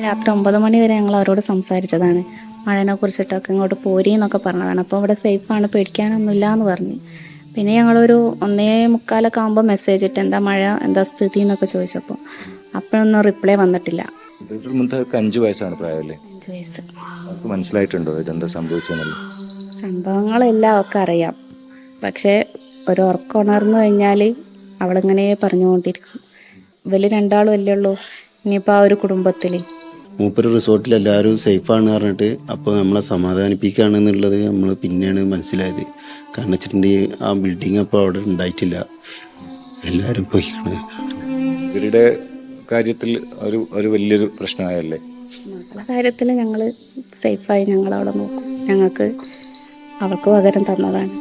രാത്രി ഒമ്പത് മണി വരെ ഞങ്ങൾ അവരോട് സംസാരിച്ചതാണ്. മഴനെ കുറിച്ചിട്ടൊക്കെ ഇങ്ങോട്ട് പോരി എന്നൊക്കെ പറഞ്ഞതാണ്. അപ്പോൾ ഇവിടെ സേഫാണ് പേടിക്കാനൊന്നുമില്ല എന്ന് പറഞ്ഞു. പിന്നെ ഞങ്ങളൊരു ഒന്നേ മുക്കാലൊക്കെ ആകുമ്പോൾ മെസ്സേജ് ഇട്ട് എന്താ മഴ എന്താ സ്ഥിതി എന്നൊക്കെ ചോദിച്ചപ്പോൾ അപ്പോഴൊന്നും റിപ്ലൈ വന്നിട്ടില്ല. അഞ്ചു വയസ്സാണ് പ്രായമല്ലേ അഞ്ച് വയസ്സ്. അവർക്ക് മനസ്സിലായിട്ടുണ്ടോ? ഇതെന്താ സംഭവിച്ചെന്നല്ല സംഭവങ്ങളെല്ലാം ഒക്കെ അറിയാം പക്ഷേ ഒരു ഉറക്കം ഉണർന്നു കഴിഞ്ഞാൽ അവളിങ്ങനെ പറഞ്ഞുകൊണ്ടിരിക്കും. ഇവർ രണ്ടാളും അല്ലേ ഉള്ളൂ. ഇനിയിപ്പോൾ ആ ഒരു കുടുംബത്തിൽ മൂപ്പര് റിസോർട്ടിൽ എല്ലാവരും സേഫാണ് പറഞ്ഞിട്ട് അപ്പോൾ നമ്മളെ സമാധാനിപ്പിക്കുകയാണ് എന്നുള്ളത് നമ്മൾ പിന്നെയാണ് മനസ്സിലായത്. കാരണം വെച്ചിട്ടുണ്ടെങ്കിൽ ആ ബിൽഡിംഗ് അപ്പോൾ അവിടെ ഉണ്ടായിട്ടില്ല. എല്ലാവരും പോയിക്കാണ്. ഇവരുടെ കാര്യത്തിൽ ഒരു ഒരു വലിയൊരു പ്രശ്നമായല്ലേ? മക്കളെ കാര്യത്തിൽ ഞങ്ങൾ സേഫായി ഞങ്ങൾ അവിടെ നോക്കും. ഞങ്ങൾക്ക് അവൾക്ക് പകരം തന്നതാണ്.